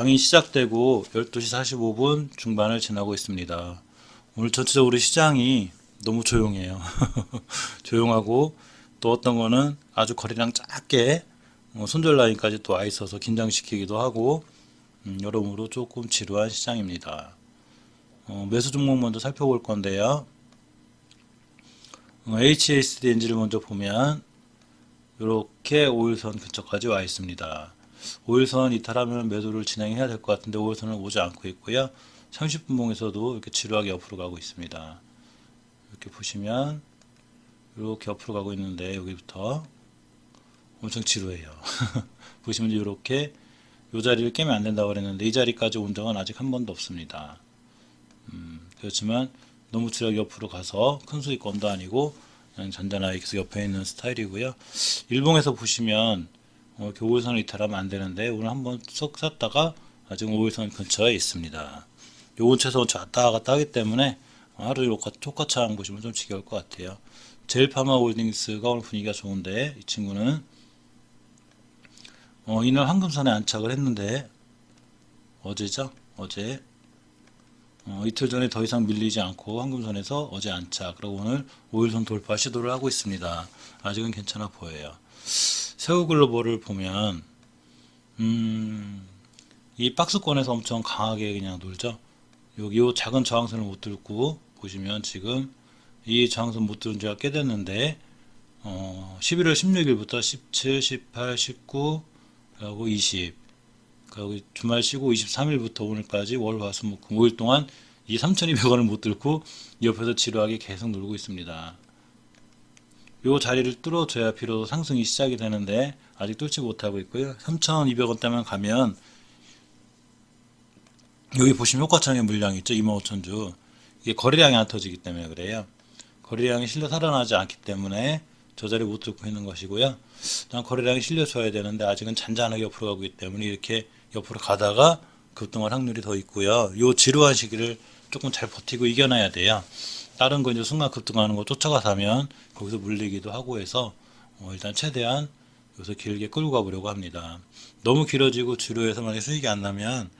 장이 시작되고 12시 45분 중반을 지나고 있습니다. 오늘 전체적으로 시장이 너무 조용해요. 조용하고 또 어떤 거는 아주 거리랑 작게 어, 손절 라인까지 또 와 있어서 긴장시키기도 하고 음, 여러모로 조금 지루한 시장입니다. 어, 매수 종목 먼저 살펴볼 건데요. 어, HSDNG를 먼저 보면 이렇게 5일선 근처까지 와 있습니다. 5일선 이탈하면 매도를 진행해야 될 것 같은데 5일선은 오지 않고 있고요. 30분봉에서도 이렇게 지루하게 옆으로 가고 있습니다. 이렇게 보시면 이렇게 옆으로 가고 있는데 여기부터 엄청 지루해요. 보시면 이렇게 이 자리를 깨면 안 된다고 그랬는데 이 자리까지 온 적은 아직 한 번도 없습니다. 음, 그렇지만 너무 지루하게 옆으로 가서 큰 수익권도 아니고 그냥 잔잔하게 계속 옆에 있는 스타일이고요. 일봉에서 보시면 어, 5일선을 이탈하면 안 되는데 오늘 한번 쏙 샀다가 아직 5일선 근처에 있습니다. 요 근처에서 왔다 갔다 하기 때문에 하루 똑같이 보시면 좀 지겨울 것 같아요. 제일파마 홀딩스가 오늘 분위기가 좋은데 이 친구는 어, 이날 황금선에 안착을 했는데 어제죠? 어제 어, 이틀 전에 더 이상 밀리지 않고 황금선에서 어제 안착 그리고 오늘 5일선 돌파 시도를 하고 있습니다. 아직은 괜찮아 보여요. 세우 글로벌을 보면 음, 이 박스권에서 엄청 강하게 그냥 놀죠. 여기 요 작은 저항선을 못 뚫고 보시면 지금 이 저항선 못 뚫은 지가 꽤 됐는데 어, 11월 16일부터 17, 18, 19 그리고 20 그리고 주말 쉬고 23일부터 오늘까지 월, 화, 수, 목, 금 5일 동안 이 3,200원을 못 뚫고 옆에서 지루하게 계속 놀고 있습니다. 요 자리를 뚫어줘야 비로소 상승이 시작이 되는데 아직 뚫지 못하고 있고요. 3,200원대만 가면 여기 보시면 효과창의 물량이 있죠. 25,000주. 이게 거래량이 안 터지기 때문에 그래요. 거래량이 실려 살아나지 않기 때문에 저 자리 못 뚫고 있는 것이고요. 일단 거래량이 실려줘야 되는데 아직은 잔잔하게 옆으로 가고 있기 때문에 이렇게 옆으로 가다가 급등할 확률이 더 있고요. 요 지루한 시기를 조금 잘 버티고 이겨놔야 돼요. 다른 거 이제 순간 급등하는 거 쫓아가서 하면 거기서 물리기도 하고 해서 어, 일단 최대한 여기서 길게 끌고 가보려고 합니다. 너무 길어지고 지루해서 만약 수익이 안 나면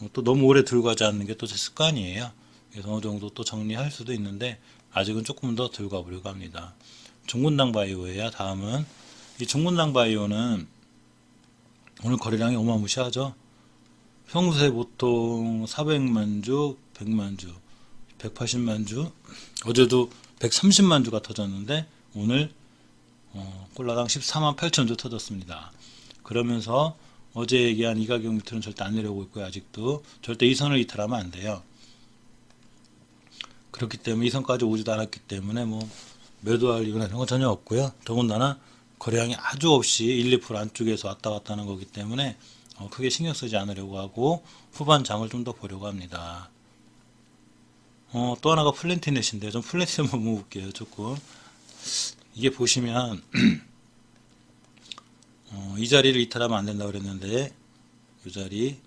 어, 또 너무 오래 들고 가지 않는 게 또 제 습관이에요. 그래서 어느 정도 또 정리할 수도 있는데 아직은 조금 더 들고 가보려고 합니다. 종군당 바이오예요. 다음은 이 종군당 바이오는 오늘 거래량이 어마무시하죠. 평소에 보통 400만 주, 100만 주, 180만 주, 어제도 130만 주가 터졌는데 오늘 어, 콜라당 14만 8천 주 터졌습니다. 그러면서 어제 얘기한 이 가격 밑으로는 절대 안 내려오고 있고요. 아직도 절대 이 선을 이탈하면 안 돼요. 그렇기 때문에 이 선까지 오지도 않았기 때문에 뭐 매도할 이유나 이런 건 전혀 없고요. 더군다나 거래량이 아주 없이 1, 2% 안쪽에서 왔다 갔다 하는 거기 때문에 어, 크게 신경 쓰지 않으려고 하고 후반 장을 좀 더 보려고 합니다. 어, 또 하나가 플랜티넷인데 좀 플랜티넷 한번 볼게요. 조금 이게 보시면 어, 이 자리를 이탈하면 안 된다고 그랬는데 이 자리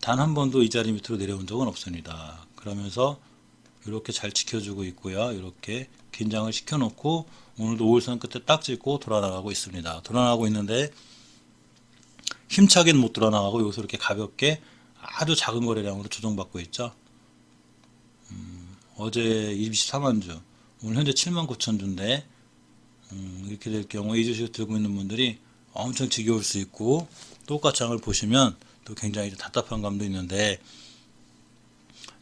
단 한 번도 이 자리 밑으로 내려온 적은 없습니다. 그러면서 이렇게 잘 지켜주고 있고요. 이렇게 긴장을 시켜놓고 오늘도 5일선 끝에 딱 찍고 돌아나가고 있습니다. 돌아나가고 있는데 힘차게는 못 돌아나가고 여기서 이렇게 가볍게 아주 작은 거래량으로 조정받고 있죠. 음, 어제 24만 주, 오늘 현재 7만 9천 주인데 음, 이렇게 될 경우 이 주식 들고 있는 분들이 엄청 지겨울 수 있고 똑같이 장을 보시면 또 굉장히 답답한 감도 있는데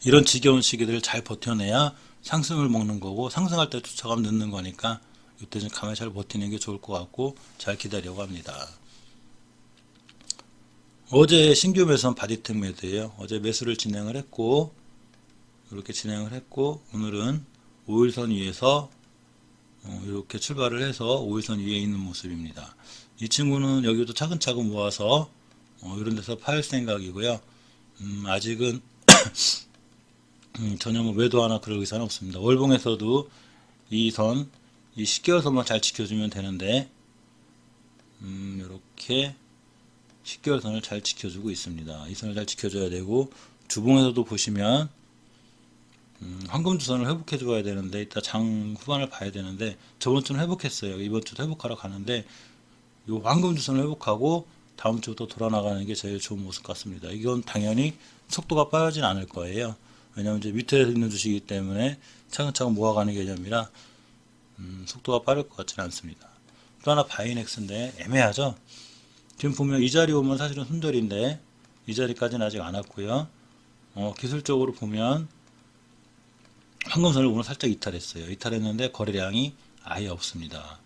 이런 지겨운 시기들을 잘 버텨내야 상승을 먹는 거고 상승할 때 쫓아가면 늦는 거니까 이때 좀 가만히 잘 버티는 게 좋을 것 같고 잘 기다려고 합니다. 어제 신규 매수는 바디텍 매도예요. 어제 매수를 진행을 했고 이렇게 진행을 했고 오늘은 5일선 위에서 어, 이렇게 출발을 해서 5일선 위에 있는 모습입니다. 이 친구는 여기도 차근차근 모아서 어, 이런 데서 팔 생각이고요. 음, 아직은 음, 전혀 뭐 매도 하나 그럴 의사는 없습니다. 월봉에서도 이 선, 이 10개월 선만 잘 지켜주면 되는데 음, 이렇게 10개월 선을 잘 지켜주고 있습니다. 이 선을 잘 지켜줘야 되고 주봉에서도 보시면 음, 황금주선을 회복해 줘야 되는데 이따 장 후반을 봐야 되는데 저번 주는 회복했어요. 이번 주도 회복하러 가는데 요 황금주선을 회복하고 다음 주부터 돌아나가는 게 제일 좋은 모습 같습니다. 이건 당연히 속도가 빠르진 않을 거예요. 왜냐하면 이제 밑에 있는 주식이기 때문에 차근차근 모아가는 개념이라 음, 속도가 빠를 것 같지는 않습니다. 또 하나 바이넥스인데 애매하죠. 지금 보면 이 자리 오면 사실은 손절인데 이 자리까지는 아직 안 왔고요. 어, 기술적으로 보면 황금선을 오늘 살짝 이탈했어요. 이탈했는데 거래량이 아예 없습니다.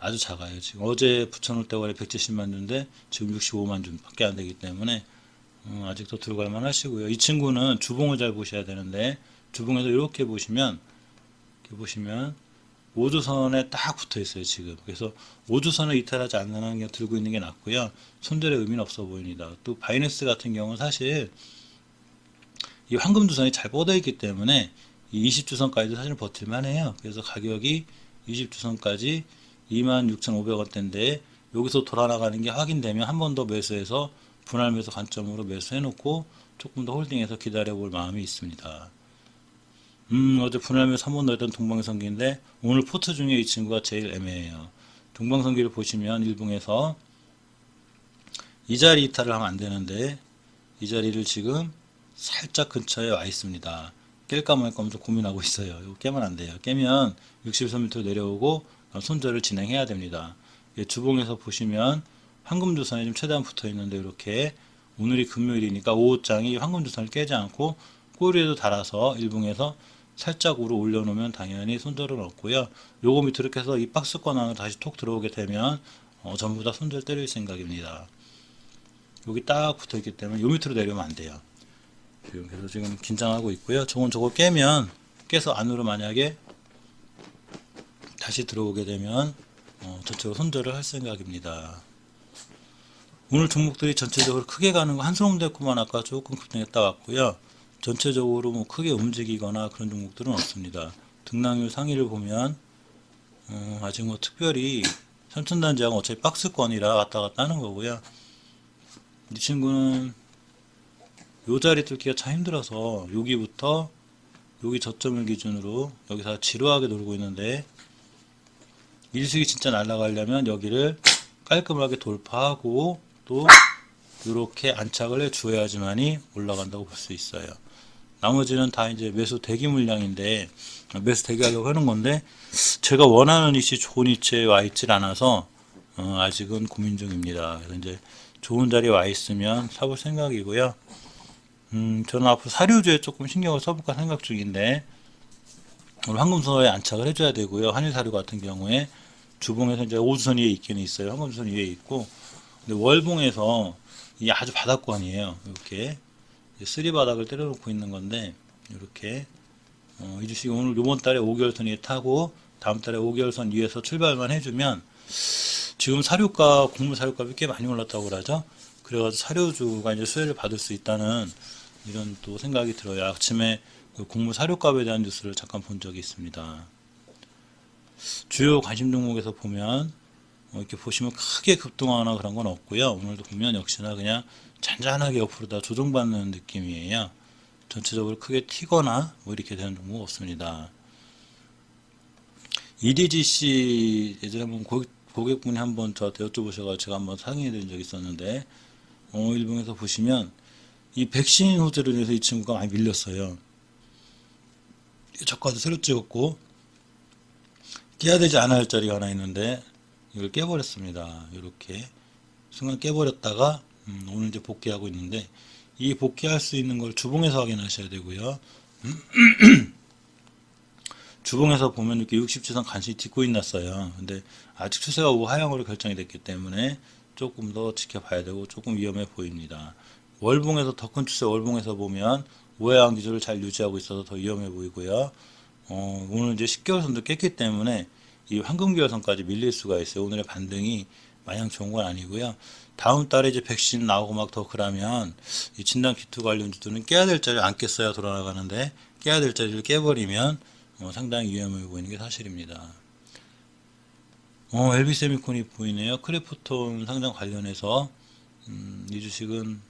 아주 작아요. 지금 어제 붙여놓을 때 거래 170만 주인데 지금 65만 주밖에 안 되기 때문에 음, 아직도 들어갈 만 하시고요. 이 친구는 주봉을 잘 보셔야 되는데 주봉에서 이렇게 보시면 이렇게 보시면 5주선에 딱 붙어 있어요, 지금. 그래서 5주선을 이탈하지 않는 게 들고 있는 게 낫고요. 손절의 의미는 없어 보입니다. 또 바이낸스 같은 경우는 사실 이 황금 주선이 잘 뻗어 있기 때문에 이 20주선까지도 사실 버틸만 해요. 그래서 가격이 20주선까지 26,500원대인데 여기서 돌아나가는 게 확인되면 한 번 더 매수해서 분할 매수 관점으로 매수해 놓고 조금 더 홀딩해서 기다려 볼 마음이 있습니다. 음, 어제 분할 매수 한번더 했던 동방성기인데 오늘 포트 중에 이 친구가 제일 애매해요. 동방성기를 보시면 일봉에서 이 자리 이탈을 하면 안 되는데 이 자리를 지금 살짝 근처에 와 있습니다. 깰까 말까 엄청 고민하고 있어요. 이거 깨면 안 돼요. 깨면 63m 내려오고 손절을 진행해야 됩니다. 예, 주봉에서 보시면 황금주선에 좀 최대한 붙어 있는데 이렇게 오늘이 금요일이니까 5호장이 황금주선을 깨지 않고 꼬리에도 달아서 일봉에서 살짝 우로 올려놓으면 당연히 손절은 없고요. 요거 밑으로 이렇게 해서 이 박스권 안으로 다시 톡 들어오게 되면 어, 전부 다 손절 때릴 생각입니다. 여기 딱 붙어 있기 때문에 요 밑으로 내려오면 안 돼요. 지금 그래서 지금 긴장하고 있고요. 저건 저거 깨면 깨서 안으로 만약에 다시 들어오게 되면 어, 전체적으로 손절을 할 생각입니다. 오늘 종목들이 전체적으로 크게 가는 거 한솔음대구만 아까 조금 급등했다 왔고요. 전체적으로 뭐 크게 움직이거나 그런 종목들은 없습니다. 등락률 상위를 보면 어, 아직 뭐 특별히 선천단지하고 어차피 박스권이라 왔다 갔다 하는 거고요. 이 친구는 요 자리 뚫기가 참 힘들어서 여기부터 여기 저점을 기준으로 여기서 지루하게 놀고 있는데 일식이 진짜 날아가려면 여기를 깔끔하게 돌파하고 또 이렇게 안착을 해 주어야지만이 올라간다고 볼 수 있어요. 나머지는 다 이제 매수 대기 물량인데 매수 대기하려고 하는 건데 제가 원하는 위치 좋은 위치에 와 있질 않아서 어, 아직은 고민 중입니다. 그래서 이제 좋은 자리에 와 있으면 사볼 생각이고요. 음, 저는 앞으로 사료주에 조금 신경을 써볼까 생각 중인데 오늘 황금선에 안착을 해줘야 되고요. 한일사료 같은 경우에 주봉에서 이제 오주선 위에 있기는 있어요. 황금선 위에 있고 근데 월봉에서 이게 아주 바닥권이에요. 이렇게 쓰리 바닥을 때려놓고 있는 건데 이렇게 어, 이 주식이 오늘 이번 달에 5개월선 위에 타고 다음 달에 5개월선 위에서 출발만 해주면 지금 사료가 곡물 사료값이 꽤 많이 올랐다고 그러죠. 그래가지고 사료주가 이제 수혜를 받을 수 있다는 이런 또 생각이 들어요. 아침에 그 곡물 사료값에 대한 뉴스를 잠깐 본 적이 있습니다. 주요 관심 종목에서 보면 어, 이렇게 보시면 크게 급등하거나 그런 건 없고요. 오늘도 보면 역시나 그냥 잔잔하게 옆으로 다 조정받는 느낌이에요. 전체적으로 크게 튀거나 뭐 이렇게 되는 종목 없습니다. EDGC 예전에 한번 고객, 고객분이 한번 저한테 여쭤보셔가지고 제가 한번 상의해 드린 적이 있었는데 어, 일봉에서 보시면 이 백신 호재로 인해서 이 친구가 많이 밀렸어요. 저가도 새로 찍었고 깨야 되지 않아야 할 자리가 하나 있는데 이걸 깨버렸습니다. 이렇게 순간 깨버렸다가 음, 오늘 이제 복귀하고 있는데 이 복귀할 수 있는 걸 주봉에서 확인하셔야 되고요. 주봉에서 보면 이렇게 60지선 간신히 뒷고이 났어요. 근데 아직 추세가 우하향으로 결정이 됐기 때문에 조금 더 지켜봐야 되고 조금 위험해 보입니다. 월봉에서 더 큰 추세 월봉에서 보면 우하향 기조를 잘 유지하고 있어서 더 위험해 보이고요. 어, 오늘 이제 10개월 선도 깼기 때문에 이 황금기월선까지 밀릴 수가 있어요. 오늘의 반등이 마냥 좋은 건 아니고요. 다음 달에 이제 백신 나오고 막 더 그러면 이 진단 키트 관련주들은 깨야 될 자리를 안 깼어야 돌아가는데 깨야 될 자리를 깨버리면 어, 상당히 위험해 보이는 게 사실입니다. 어, LB 세미콘이 보이네요. 크래프톤 상장 관련해서 음, 이 주식은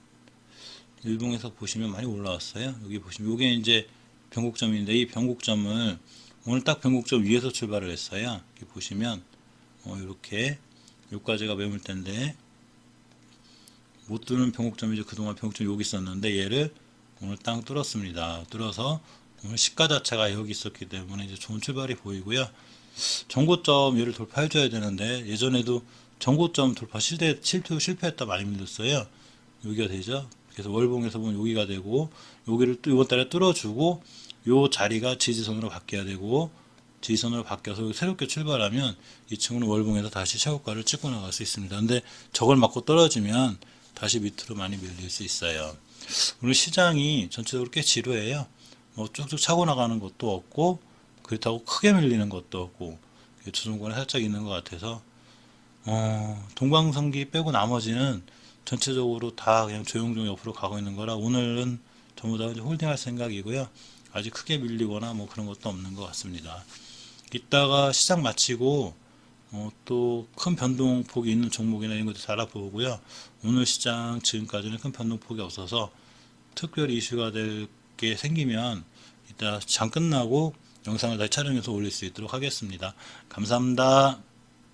일봉에서 보시면 많이 올라왔어요. 여기 보시면 이게 이제 변곡점인데 이 변곡점을 오늘 딱 변곡점 위에서 출발을 했어요. 이렇게 보시면 어, 이렇게 여기까지가 매물대인데 못 뚫는 변곡점이 이제 그동안 변곡점이 여기 있었는데 얘를 오늘 땅 뚫었습니다. 뚫어서 오늘 시가 자체가 여기 있었기 때문에 이제 좋은 출발이 보이고요. 정고점 얘를 돌파해 줘야 되는데 예전에도 정고점 돌파 실패, 실패, 실패했다 많이 밀렸어요. 여기가 되죠. 그래서 월봉에서 보면 여기가 되고 여기를 또 이번 달에 뚫어주고 요 자리가 지지선으로 바뀌어야 되고 지지선으로 바뀌어서 새롭게 출발하면 이 친구는 월봉에서 다시 최고가를 찍고 나갈 수 있습니다. 근데 저걸 맞고 떨어지면 다시 밑으로 많이 밀릴 수 있어요. 오늘 시장이 전체적으로 꽤 지루해요. 뭐 쭉쭉 차고 나가는 것도 없고 그렇다고 크게 밀리는 것도 없고 조정권에 살짝 있는 것 같아서 어, 동방성기 빼고 나머지는 전체적으로 다 그냥 조용조용 옆으로 가고 있는 거라 오늘은 전부 다 홀딩할 생각이고요. 아직 크게 밀리거나 뭐 그런 것도 없는 것 같습니다. 이따가 시장 마치고 어, 또 큰 변동폭이 있는 종목이나 이런 것도 잘 알아보고요. 오늘 시장 지금까지는 큰 변동폭이 없어서 특별 이슈가 될 게 생기면 이따 장 끝나고 영상을 다시 촬영해서 올릴 수 있도록 하겠습니다. 감사합니다.